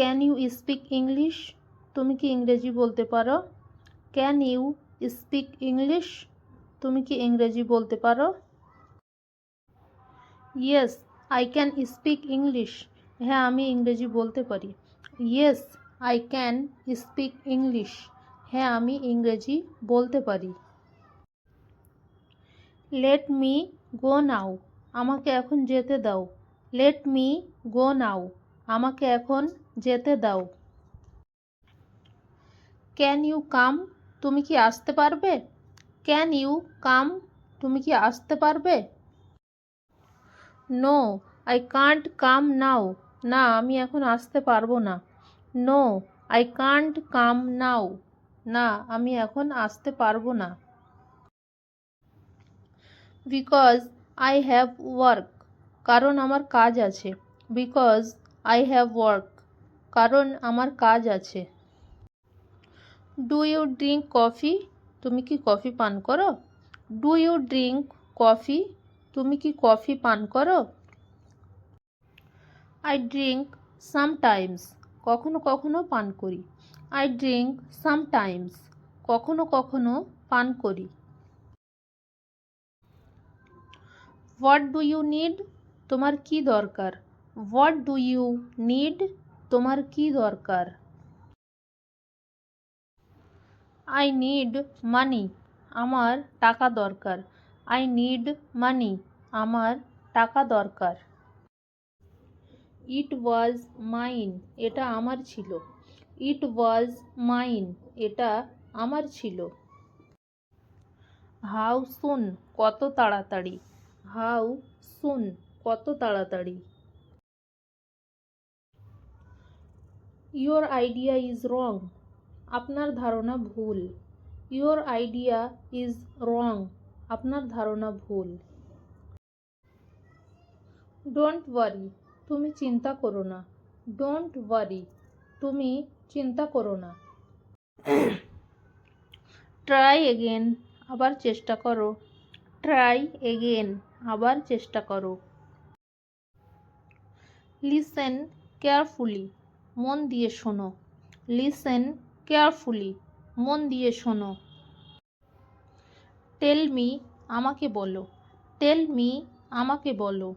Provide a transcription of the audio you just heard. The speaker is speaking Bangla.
ক্যান ইউ স্পিক ইংলিশ তুমি কি ইংরেজি বলতে পারো? ক্যান ইউ স্পিক ইংলিশ তুমি কি ইংরেজি বলতে পারো? Yes I can speak English হ্যাঁ আমি ইংরেজি বলতে পারি। Yes I can speak English হ্যাঁ আমি ইংরেজি বলতে পারি। লেট মি গো নাও আমাকে এখন যেতে দাও। লেট মি গো নাও আমাকে এখন যেতে দাও। Can you come? তুমি কি আসতে পারবে? Can you come? তুমি কি আসতে পারবে? No, I can't come now. না, আমি এখন আসতে পারব না। No, I can't come now. না, আমি এখন আসতে পারব না। Because I have work. কারণ আমার কাজ আছে। বিকজ আই হ্যাভ ওয়ার্ক কারণ আমার কাজ আছে। ডু ইউ ড্রিঙ্ক কফি তুমি কি কফি পান করো? ডু ইউ ড্রিঙ্ক কফি তুমি কি কফি পান করো? আই ড্রিঙ্ক সামটাইমস কখনো কখনো পান করি। আই ড্রিঙ্ক সামটাইমস কখনো কখনো পান করি। হোয়াট ডু ইউ নিড তোমার কি দরকার? হোয়াট ডু ইউ নিড তোমার কি দরকার? আই নিড মানি আমার টাকা দরকার। আই নিড মানি আমার টাকা দরকার। ইট ওয়াজ মাইন এটা আমার ছিল। ইট ওয়াজ মাইন এটা আমার ছিল। হাউ সুন কত তাড়াতাড়ি। হাউ সুন কত তাড়াতাড়ি। Your idea is wrong. আপনার ধারণা ভুল। Your idea is wrong. আপনার ধারণা ভুল। Don't worry. তুমি চিন্তা করো না। Don't worry. তুমি চিন্তা করো না। ট্রাই এগেন আবার চেষ্টা করো। ট্রাই এগেন আবার চেষ্টা করো। Listen carefully. মন দিয়ে শোনো। লিসেন কেয়ারফুলি মন দিয়ে শোনো। টেল মি আমাকে বলো। টেল মি আমাকে বলো।